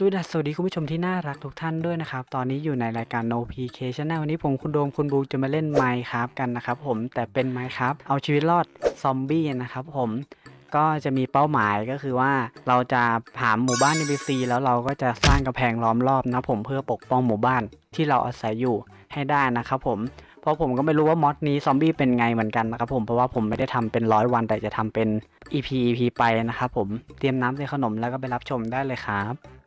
สวัสดีสวัสดีคุณผู้ชมที่น่ารักทุกท่านด้วยนะครับ ตอนนี้อยู่ในรายการ No PK Channel วันนี้ผมคุณโดมคุณบูจะมาเล่น Minecraft กันนะครับผมแต่เป็น Minecraft เอาชีวิตรอดซอมบี้นะครับผมก็จะมีเป้าหมายก็คือว่าเราจะผ่านหมู่บ้าน NPC แล้วเราก็จะสร้างกำแพงล้อมรอบนะผมเพื่อปกป้องหมู่บ้านที่เราอาศัยอยู่ให้ได้นะครับผมเพราะผมก็ไม่รู้ว่ามอดนี้ซอมบี้เป็นไงเหมือนกันนะครับผมเพราะว่าผมไม่ได้ทำเป็นร้อยวันแต่จะทำเป็น EP EP ไปนะครับผมเตรียมน้ำเตรียมขนมแล้วก็ไปรับชมได้เลยครับ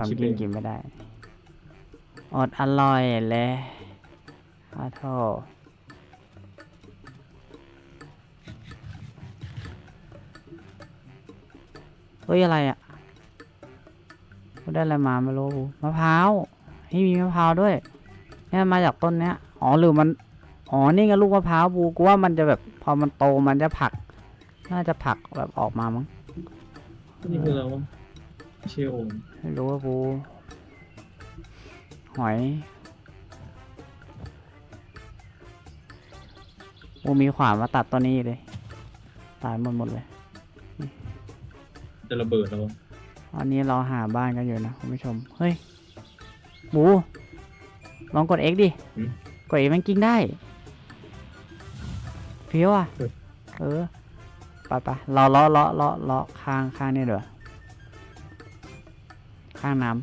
เล่าอร่อยพัมคิดกินเองกินไม่ได้ อดอร่อยเลยอาโทษเฮ้ยอะไรอะ่ะได้อะไรมาไม่รู้มะพร้าวนี่มีมะพร้าวด้วย เนี่ยมาจากต้นเนี้ย อ๋อหรือมัน อ๋อ นี่ไงลูกมะพร้าวบูกูว่ามันจะแบบพอมันโตมันจะผลัก น่าจะผลักแบบออกมามั้งนี่คือเราเชลไม่รู้ว่าบูหอยบูมีขวานมาตัดตัวนี้เลย ตายหมดหมดเลย จะระเบิดแล้วอันนี้เราหาบ้านกันอยู่นะคุณผู้ชม เฮ้ยบูลองกด X ดิกด X มันกิ้งได้เพี้ยวอะ เออไปไปเราเลาะเลาะเลาะเลาะข้างข้างนี่เดี๋ยวา ข้างน้ำ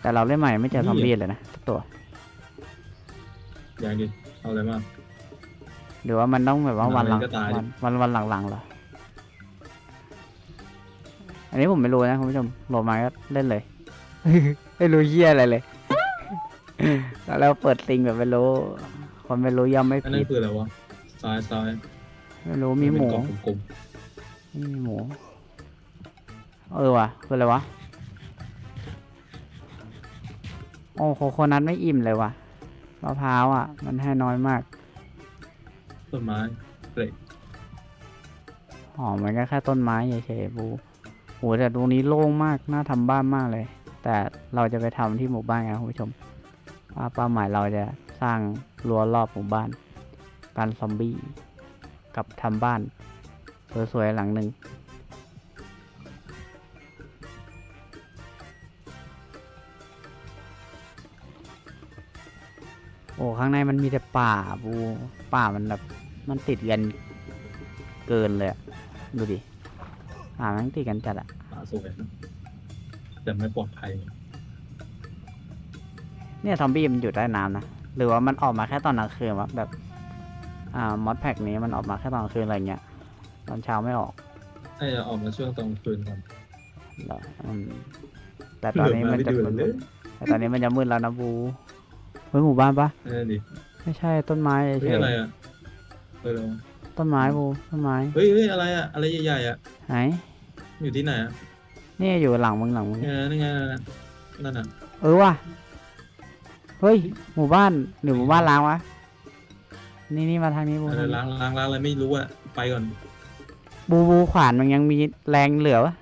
แต่เราเล่นใหม่ไม่เจอซอมบี้เลยนะสักตัว อย่างดิเอาอะไรมากหรือว่ามันต้องแบบว่าวันหลัง มันก็ตายดิวันวันวันหลังๆเหรอ อันนี้ผมไม่รู้นะคุณผู้ชมโหลดมาก็เล่นเลย ไม่รู้เหี้ยอะไรเลย แล้วเปิดซิงแบบไม่รู้ คนไม่รู้ย่อมไม่อันนั้ผินดคืออะไรวะซ้ายซ้ายไม่รู้มีหมูเป็นกล่องกลม มีหมู เออว่ะคืออะไรวะ โอ้โคโคนัทไม่อิ่มเลยว่ะมะพร้าวอะ มันให้น้อยมากๆต้นไม้เกล็ดหอมมันก็แค่ต้นไม้เฉยๆบูโหแต่ตรงนี้โล่งมาก น่าทำบ้านมากเลย แต่เราจะไปทำที่หมู่บ้านกันนะคุณผู้ชมว่าเป้าหมายเราจะสร้างรั้วรอบหมู่บ้านกันซอมบี้ กับทำบ้าน สวยๆ หลังหนึ่งโอ้ ข้างในมันมีแต่ป่าบูป่ามันแบบ มันติดกันเกินเลยอะดูดิป่ามันติดกันจัดอะป่าสวยนะแต่ไม่ปลอดภัย เนี่ยซอมบี้มันอยู่ใต้น้ำนะ หรือว่ามันออกมาแค่ตอนกลางคืนวะแบบ อ่ามอดแพ็กนี้มันออกมาแค่ตอนกลางคืนอะไรเงี้ย ตอนเช้าไม่ออกน่าจะออกมาช่วงตอนคืนก่อน เหรออืมแต่ตอนนี้มันจะเดือดมืเลยดแต่ตอนนี้มันจะมืดแล้วนะบูเฮ้ยหมู่บ้านปะนั่นดิไม่ใช่ต้นไม้เฉเฮ้ยยอะไรอะเออๆต้นไม้บูต้นไม้เฮ้ยเฮ้ยอะไรอะอะไรใหญ่ๆอะไหนอยู่ที่ไหนอะนี่อยู่หลังมึงหลังมึงนี่ไงนี่ไงนั่นน่ะเออว่ะ เฮ้ย หมู่บ้านหรือหมู่บ้านล้างวะ นี่นี่มาทางนี้บูเออล้างล้างล้างอะไรไม่รู้อะไปก่อน บูบูขวานมันยังมีแรงเหลือวะ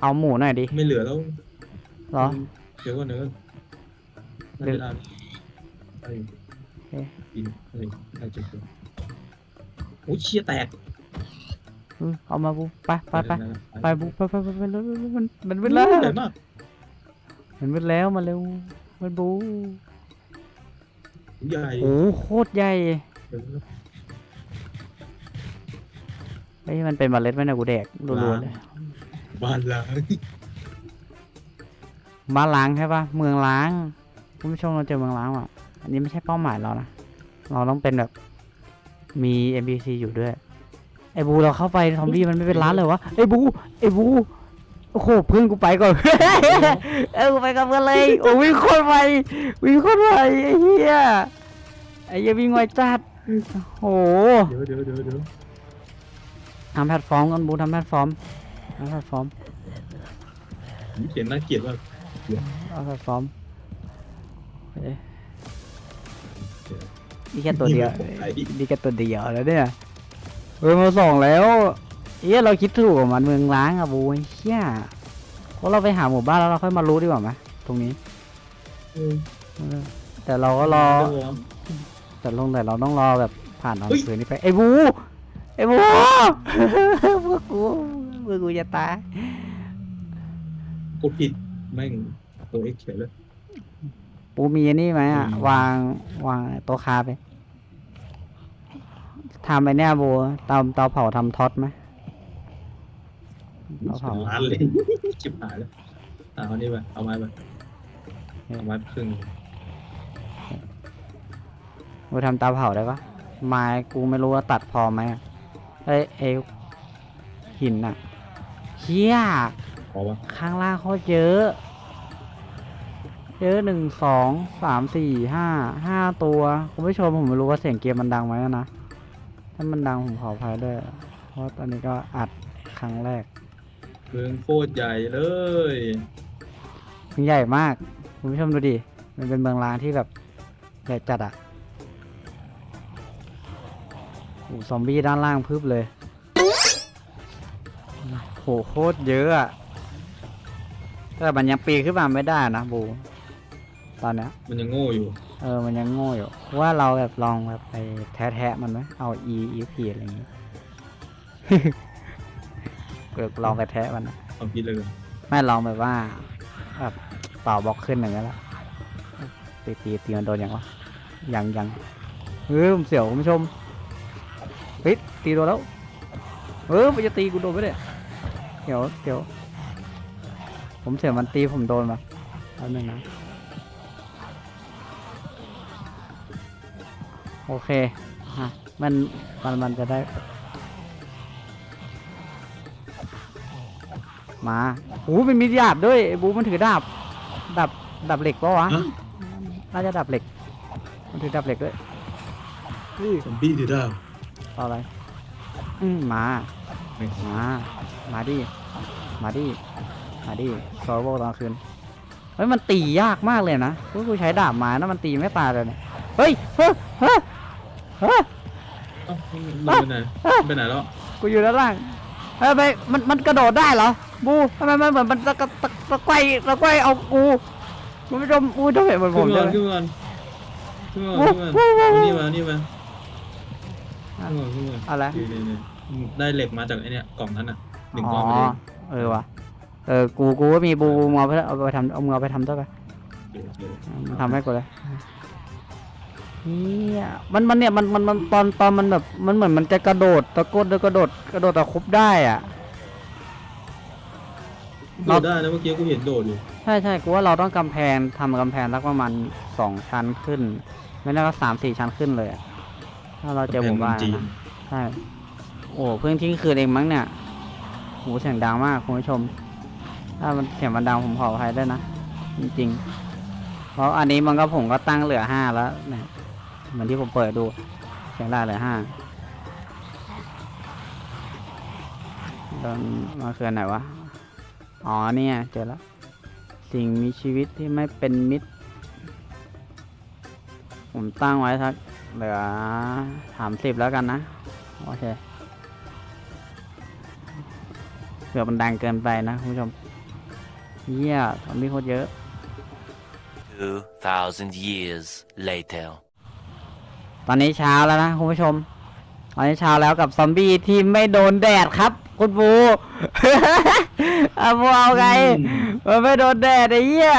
เอาหมูหน่อยดิไม่เหลือแล้วเหรอ เดี๋ยวก่อนเดี๋ยวก่อนไม่ได้ไอ้เอ๊ะกินไอ้ไอ้จุดเดียวโอ้ยเชี่ยแตกเออเอามาบูไปไปไปไปบูไปไปไปไปเร็วเร็วเร็วมันมันไปมืดแล้แล้ววใหญ่มากมันมืดแล้วมาเร็วมันบูใหญ่โอ้โหโคตรใหญ่ เดี๋ยวเฮ้ยมันเป็นเมล็ดไหมเนี่ยกูแดกรัวๆเลยบ้านล้างบ้านล้างใช่ปะเมืองล้างคุณผู้ชมเราเจอเมืองล้างว่ะ อันนี้ไม่ใช่เป้าหมายเรานะเราต้องเป็นแบบมี NPC อยู่ด้วย ไอ้บูเราเข้าไปซอมบี้มันไม่เป็นร้านเลยวะไอ้บูไอ้บูโอ้โหเพื่อนกูไปก่อนเออกูไปกับเพื่อนเลยโอ้วิ่งโคตรไววิ่งโคตรไวไอ้เหี้ยไอ้เหี้ยวิ่งไวจัดโอ้โหเดี๋ยวเดี๋ยวเดี๋ยวเดี๋ยว ทำแพลตฟอร์มกันบูทำแพลตฟอร์มทำแพลตฟอร์มเขียนน่าเกลียดมากเอาแพลตฟอร์มเอ๊ะนี่แค่ตัวเดียวไอ้นี่แค่ตัวเดียวแล้วเนี่ยเออมาส่องแล้วเอ๊ะเราคิดถูกกับมันเมืองล้างอะบูไอ้เชี่ยเพราะเราไปหาหมู่บ้านแล้วเราค่อยมารู้ดีกว่าไหมตรงนี้เออเออแต่เราก็รอได้วะแต่ลงแต่เราต้องรอแบบผ่านเอาเฮ้ยคืนนี้ไปไอ้บู ไอ้บูพวกกูพวกกูจะตายกดผิดแม่งตัวเอ็กเขียนเลยปูมีอันนี่ไหมอะอืมวางวางโต๊ะคาไปทำไปเนี่ยบูเตาเตาเผาทำท็อตไหมเตาเผา ล้านเลยชิบหายแล้วเอาอันนี้ไปเอาไม้ไปเอาไม้ครึ่งกูทำเตาเผาได้ปะไม้กูไม่รู้ว่าตัดพอไหมอะเอ้ยเอยหินอะเฮียพอปะข้างล่างโคตรเยอะ เยอะหนึ่งสองสามสี่ห้าห้าตัว คุณผู้ชมผมไม่รู้ว่าเสียงเกมมันดังไหมนะ ถ้ามันดังผมขออภัยด้วย เพราะตอนนี้ก็อัดครั้งแรกเมืองโคตรใหญ่เลยมันใหญ่มาก คุณผู้ชมดูดิ มันเป็นเมืองร้างที่แบบใหญ่จัดอะ โอ้ซอมบี้ด้านล่างพึบเลยโหโคตรเยอะอะแต่มันยังปีนขึ้นมาไม่ได้นะบู ตอนเนี้ย มันยังโง่อยู่ เออ มันยังโง่อยู่ ว่าเราแบบลองแบบไปแท้ๆมันไหมเอา e e p อะไรอย่างงี้ เกิดลองไปแท้มันนะความคิดเลยกันไม่ลองแบบว่าแบบต่อบล็อกขึ้นอย่างเงี้ยแหละตีตีตีมันโดนยังวะยังยังเออผมเสียวคุณผู้ชม เฮ้ยตีโดนแล้วเออมันจะตีกูโดนไม่ได้เดี๋ยวเดี๋ยวผมเสียวมันตีผมโดนมาแป๊บนึงนะโอเคฮะมันมันมันจะได้ มาโอ้เป็นมีดาบด้วยไอ้บูมันถือดาบดาบดาบเหล็กปะวะฮะน่าจะดาบเหล็ก มันถือดาบเหล็กด้วยอุ้ยซอมบี้ดีดาว เอาอะไร อืมมาไม่มา มาดิ มาดิ มาดิซอร์โวตอนคืน เฮ้ย มันตียากมากเลยนะกูกูใช้ดาบไม้นะมันตีไม่ตายเลยเนี่ย เฮ้ย เฮ้ย เฮ้ย เฮ้ยเอ้ามันไปไหนมันไปไหนแล้ว กูอยู่ด้านล่างเฮ้ยไปมันมันกระโดดได้เหรอ บูทำไมมันเหมือนมันตะกะตะตะไกวตะไกวเอากูคุณผู้ชมอู้ต้องเห็นเหมือนผขึ้มนเลก่อนยขึ้นก่อนขึ้นก่อนขึ้นก่อนเอานี่มาเอานี่มาขึ้ นก่อนขึ้นก่อนอะไรนี่นี่นี่ได้เหล็กมาจากไอเนี้ยกล่องนั้นอะหนึ่งอ๋ก้ออนไปเลยเออว่ะเออกูกูก็มีบูบูมึงเอาไปเอาไปทำเอามือเอาไปทำด้วยไปเดี๋ยวเดี๋ยวมันทำให้กูเลยเนี่ยมันมันเนี่ยมันมันมันตอนตอนมันแบบมันเหมือนมันจะกระโดดตะโกนกระโดดกระโดดตะครุบได้อะโดดได้นะเมื่อกี้กูเห็นโดดอยู่ใช่ใช่กูว่าเราต้องกำแพงทำกำแพงสักประมาณสองชั้นขึ้น ไม่ได้ก็สามสี่ชั้นขึ้นเลยอะ ถ้าเราเจอหมู่บ้านกำแพงเมืองจีนนะใช่โอ้เพิ่งทิ้งคืนเองมั้งเนี่ยโหเสียงดังมากคุณผู้ชม ถ้ามันเสียงมันดังผมขออภัยด้วยนะจริงๆ เพราะอันนี้มันก็ผมก็ตั้งเหลือห้าแล้วนะเหมือนที่ผมเปิดดูเสียงได้เหลือห้าตอนมาคืออนไหนวะอ๋อเนี่ยเจอแล้วสิ่งมีชีวิตที่ไม่เป็นมิตร ผมตั้งไว้สัก เหลือสามสิบแล้วกันนะ โอเคเผื่อมันดังเกินไปนะคุณผู้ชมเยี่ยทอมบี้โคตรเยอะ 2,000 years later. ตอนนี้เช้าแล้วนะคุณผู้ชม ตอนนี้เช้าแล้วกับซอมบี้ที่ไม่โดนแดดครับคุณบูเอาบูเอาไงมันไม่โดนแดดไอ้เหี้ย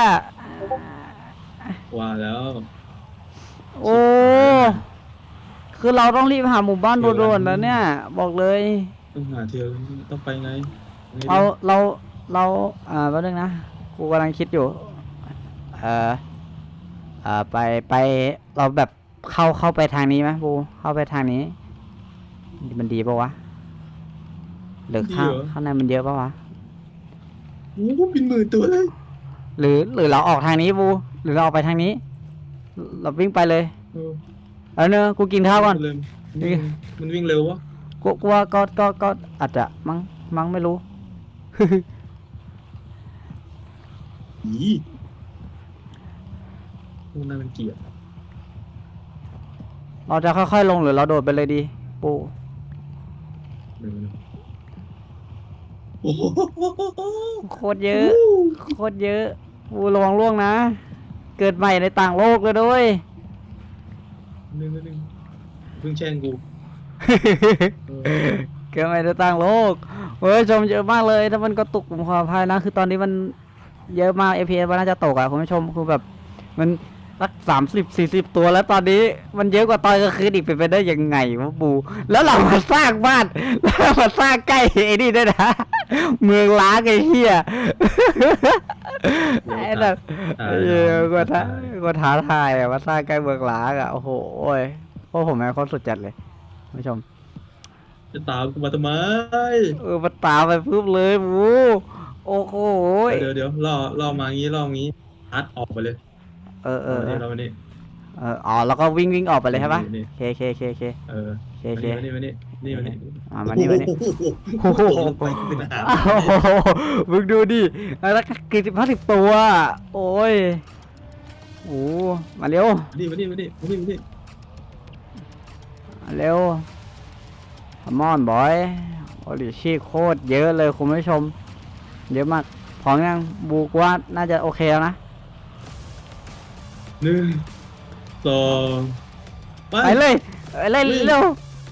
ว่าแล้ว โอ้ คือเราต้องรีบหาหมู่บ้านโดนๆแล้วเนี่ย บอกเลย ต้องหาเที่ยวต้องไปไงไงดิเราเราเราอ่าแป๊บนึงนะกูกำลังคิดอยู่ เอ่อเอ่อไปไปเราแบบเข้าเข้าไปทางนี้ไหมบูเข้าไปทางนี้ มันดีปะวะหรือข้างข้างในมันเยอะปะวะโอ้โหเป็นหมื่นตัวเลย หรือหรือเราออกทางนี้บูหรือเราออกไปทางนี้ เราวิ่งไปเลยเออเออเนอะกูกินข้าวก่อน เลยมันมันวิ่งเร็ววะกูกูว่าก็ก็ก็อาจจะมั้งมั้งไม่รู้ อีพวกนั้นมันเกลียดเราจะค่อยๆลงหรือเราโดดไปเลยดี ปูหนึ่งโอ้โหโคตรเยอะ โคตรเยอะบูระวังล่วงนะ เกิดใหม่ในต่างโลกเลยด้วยหนึ่งหนึ่งเพิ่งแช่งกูเออเกิดใหม่ในต่างโลกเฮ้ยชมเยอะมากเลย ถ้ามันก็ตกผมขออภัยนะ คือตอนนี้มันเยอะมาก FPS มันน่าจะตกอะคุณผู้ชมคือแบบ มันสักสามสิบสี่สิบตัวแล้วตอนนี้มันเยอะกว่าตอนกลางคืนอีกเป็นไปได้ยังไงวะปูแล้วเรามาสร้างบ้านแล้วเรามาสร้างใกล้ไอ้นี่ด้วยนะ เมืองล้างไอ้เหี้ยไอ้แบบตาเออก็ท้าก็ท้าทายอะมาสร้างใกล้เมืองล้างอะโอ้โหยพวกผมแม่งโคตรสุดจัดเลยคุณผู้ชมจะตามกูมาทำไมเออมาตามไปปุ๊บเลยบูโอ้โหยเดี๋ยวเดี๋ยวล่อล่อมางี้ล่องี้อัดออกไปเลย เออเออเอนี่อเรามานี่ เอออ๋อแล้วก็วิ่งวิ่งออกไปเลยใช่ปะนี่ เคเคเคเคเออเคมาเคนี่มานี่มานี่มานี่อ่ามานี่มานี่ โอ้โหโอ้โหไปเป็นอาหารอ้าวมึงดูดิแล้วก็กี่สิบห้าสิบตัว โอ้ยโอ้มาเร็ว นี่มานี่มานี่มานี่มานี่มาเร็วขมอนบอย โอ้ดิชีโคตรเยอะเลยคุณผู้ชม เยอะมากพร้อมยังบูกว่าน่าจะโอเคแล้วนะหนึ่ง สองไป ไปเลยไปเลยวิ่ง เร็ว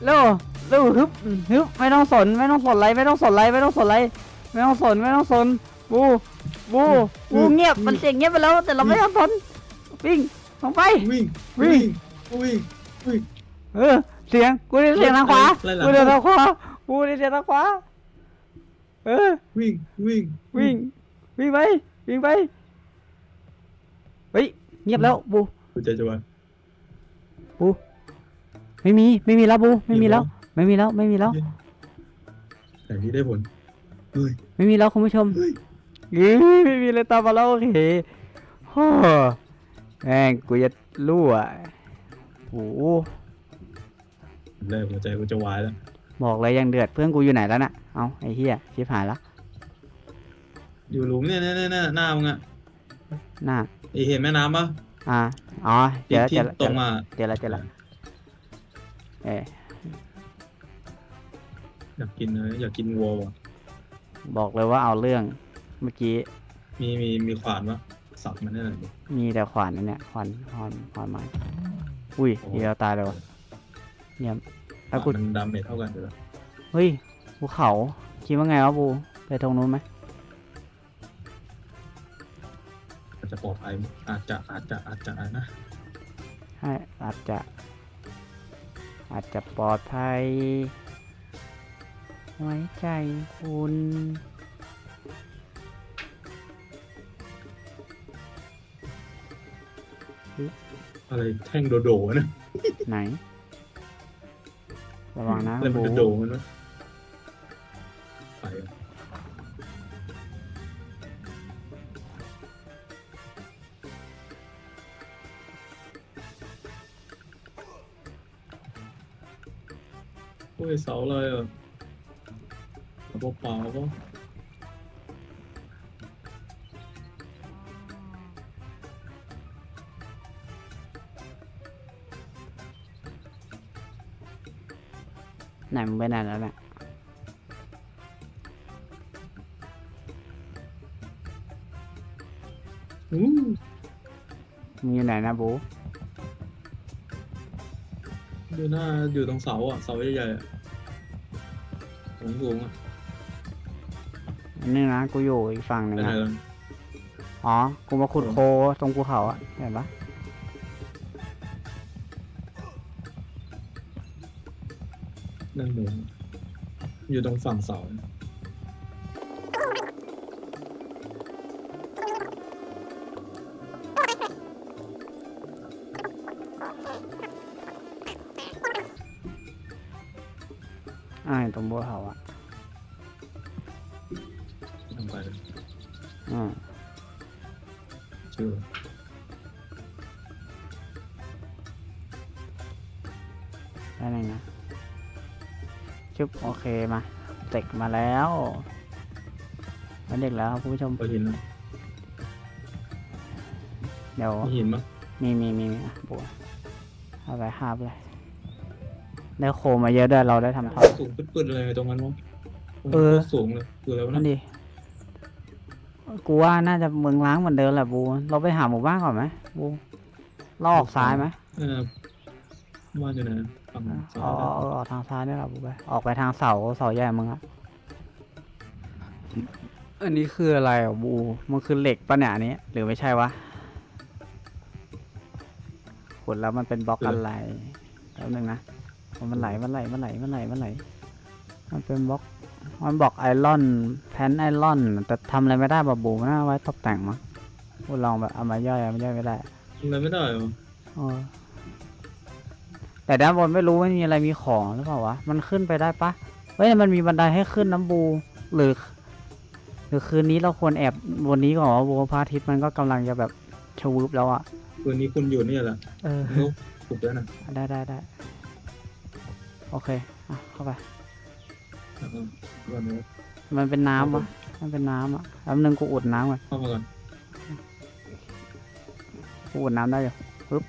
เร็วเร็วฮึบฮึบไม่ต้องสนไม่ต้องสนอะไรไม่ต้องสนอะไรไม่ต้องสนอะไรไม่ต้องสนไม่ต้องสนบูบูบูเงียบมันเสียงเงียบไปแล้วแต่เราไม่ต้องสนวิ่งลงไป วิ่งวิ่วิ่ง งวิ่งวิ่ง เออเสียงกูได้ยินเสียงทางขวาไล่หลัง กูได้ยินทางขวากูได้ยินเสียงทางขวาเออวิ่งวิ่งวิ่งวิ่งไปวิ่งไปเฮ้ยเงียบแล้วบู กูใจจะวาย บูไม่มีไม่มีแล้วบูไม่มีแล้ว ไม่มีแล้วไม่มีแล้วแต่นี้ได้ผลเฮ้ยไม่มีแล้วคุณผู้ชมเฮ้ยเฮ้ยไม่มีเลยตามมาแล้วโอเคโอ้แม่งกูจะรั่วโอ้โหเลยหัวใจกูจะวายแล้วบอกเลยยังเดือดเพื่อนกูอยู่ไหนแล้วน่ะเอาไอ้เหี้ยชิบหายละอยู่หลุมเนี่ยเนี่ยเนี่ยหน้ามึงอะหน้าไอเห็นแม่น้ำปะ อ่าอ๋อเจที่อแล้วเจที่อแล้วตรงมาเจอแล้วเจอแล้วเอออยากกินเลยอยากกินวัวว่ะบอกเลยว่าเอาเรื่องเมื่อกี้มีมีมีขวานปะสับมันได้หน่อยดิมีแต่ขวานนั่นเนี่ยขวานขวานขวานไม้อุ้ยโอ้เดียวตายเลยวะเยี่ยมแล้วกูมันดาเมจเท่ากันอยู่แล้วเฮ้ยภูเขาคิดว่าไงวะบูไปตรงนู้นไหม จจะปลอดภัยอาจจะอาจจะอาจจะนะใช่อาจจะ อาจจะปลอดภัย ไว้ใจคุณ อะไรแท่งโดโดนะไหน ระวังนะอะไรมันบูโดโดมันวะ ยเสาเลยอะระบบเปล่าปะไหนมึงไปไหนแล้วเนี่ยอู้มึงอยู่ไหนนะบูดูหน้าอยู่ตรงเสาอะเสาใหญ่ๆอะ สูงๆอะอันนี่นะกูอยู่อีกฝั่งหไปนึ่งไหนอะกันอ๋อ กูมาขุดโคตรงภูเขาอะเห็นปะนั่นหนูอยู่ตรงฝั่งเสา ตรงภูเขาอะทำไปเลยอืมชื่อได้หนึ่งนะชุบโอเคมาเด็กมาแล้วมาเด็กแล้วครับคุณผู้ชมก็หินนะเดี๋ยวมีหินมั้ยมีมีมีมีอะบัวเอาไปหาบเลย ได้โคมาเยอะด้วยเราได้ทำท่อ สูงปืดๆเลยตรงนั้นมั้งเออ สูงเลยคือแล้วนั่นะนดิกูว่าน่าจะเมืองล้างเหมือนเดิมแหละบู เราไปหาหมู่บ้านก่อนไหมบูเราออกซ้ายไหมเออบ้านอยู่ไหนฝั่งซ้าอ๋อยนะออกทางซ้ายนี่แหละบูไปออกไปทางเสาเสาใหญ่มึงอะอันนี้คืออะไรอะบูมันคือเหล็กปะเนี่ยอันนี้หรือไม่ใช่วะขุดแล้วมันเป็นบล็อกอะไรแป๊บนึงนะ มันไหลมันไหลมันไหลมันไหลมันไหลมันเป็นบล็อกมันบอกไอรอนแพนไอรอนแต่ทำอะไรไม่ได้บะบูน่าเอาไว้ตกแต่งมั้งกูลองแบบเอามาย่อยเอามาย่อยไม่ได้ทำอะไรไม่ได้เหรอเออแต่ด้านบนไม่รู้ว่ามีอะไรมีของหรือเปล่าวะ มันขึ้นไปได้ปะเฮ้ยมันมีบันไดให้ขึ้นน้ำบูหรือหรือคืนนี้เราควรแอบบนนี้ก่อนว่าบูพระอาทิตย์มันก็กำลังจะแบบชวืบแล้วอะคืนนี้คุณอยู่นี่แหละเออนกปลุกแล้วนะได้ได้ได้ โอเคอะเข้าไปเออวันนี้มันเป็นน้ำวะมันเป็นน้ำอะแป๊บนึงกูอุดน้ำก่อนเข้ามาก่อนกูอุดน้ำได้อยู่ปึ๊บ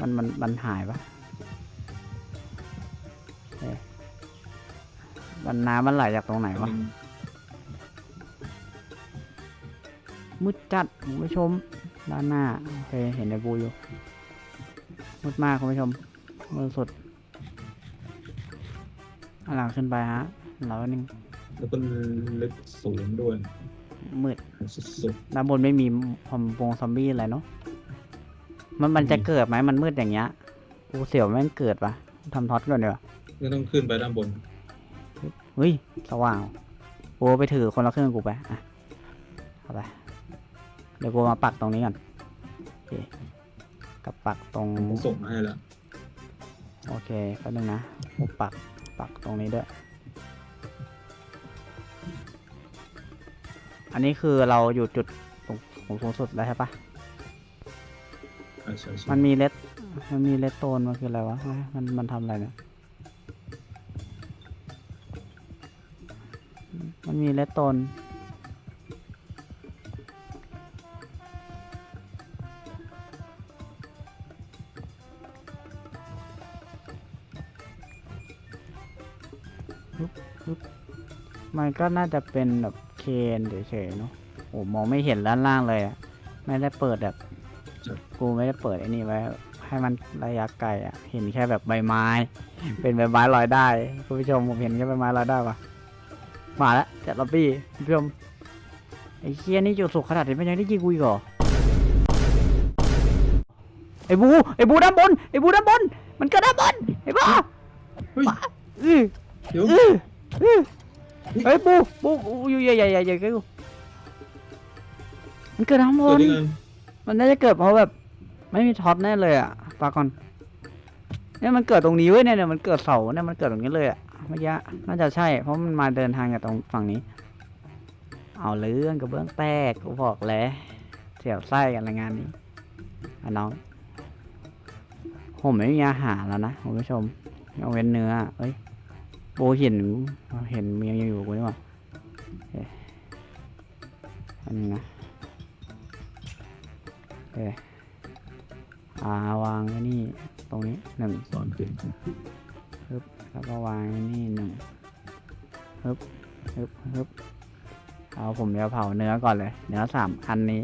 มันมันมันหายปะเอ๊ะมันน้ำมันไหลจากตรงไหนวะ มืดจัดคุณผู้ชม ด้านหน้า โอเค เห็นในบูอยู่มืดมากคุณผู้ชมมืดสุดอัน หลังขึ้นไปฮะแล้วนึงแล้วก็ลึกสูงด้วยมืดสุดด้านบนไม่มีพอมวงซอมบี้อะไรเนาะมันมันจะเกิดไหมมันมืดอย่างเงี้ยกูเสียวแม่งเกิดปะทำท็อตก่อนเดี๋ยวาๆก็ต้องขึ้นไปด้านบนเฮ้ยสว่างกูไปถือคนละเครื่องกูไปอะเอาไปเดี๋ยวกูมาปักตรงนี้ก่อนโอเคกับปักตรงผมส่งมาให้แล้วโอเคแป๊บนึงนะผมปัก ปักตรงนี้ด้วย อันนี้คือเราอยู่จุดตรงของสูงสุดแล้วใช่ปะใช่ใช่ใช่มันมีเลดมันมีเลดโตนมันคืออะไรวะเอ้ยมันมันทำอะไรเนี่ย มันมีเลดโตน ก็น่าจะเป็นแบบเคนเฉยๆเนาะโอ้มองไม่เห็นด้านล่างเลยอะไม่ได้เปิดแบบ กูไม่ได้เปิดไอ้นี่ไว้ ให้มันระยะไกลอะเห็นแค่แบบใบไม้ เป็นใบไม้ลอยได้คุณผู้ชมผมเห็นแค่ใบไม้ลอยได้ปะมาแล้วจัดล็อบบี้คุณผู้ชมไอ้เคียนี่จุดสุกขนาดนี้มันยังได้ยิงกูอีกเหรอไอ้บูไอ้บูด้านบนไอ้บูด้านบน มันเกิดด้านบนไอ้บ้าเฮ้ยอื้อเดี๋ยวอื้ออื้อ เฮ้ยบูบูบูอยู่ใหญ่ใหญ่ใหญ่ใหญ่กูมันเกิดด้านบเกิดนได้ไงมันน่าจะเกิดเพราะแบบ ไม่มีท็อตแน่เลยอะปาก่อนเนี่ยมันเกิดตรงนี้เว้ยเนี่ยเนี่ยมันเกิดเสาเนี่ยมันเกิดตรงนี้เลยอะเมื่อกี้น่าจะใช่ เพราะมันมาเดินทางจากตรงฝั่งนี้ เอาเรื่องกับเบื้องแตกกูบอกแล้วเสียวไส้กันรายงานนี้อะน้อง ผมไม่มีอาหารแล้วนะคุณผู้ชมยกเว้นเนื้อเอ้ย โบเห็นเห็นเมียยังอยู่กูนี่หว่าอันนี้นะเอออ่าวางไว้นี่ตรงนี้หนึ่งสอนขึ้นแล้วก็วางไว้นี่หนึ่งฮึบฮึบฮึบเอาผมจะเผาเนื้อก่อนเลย เนื้อสามอันนี้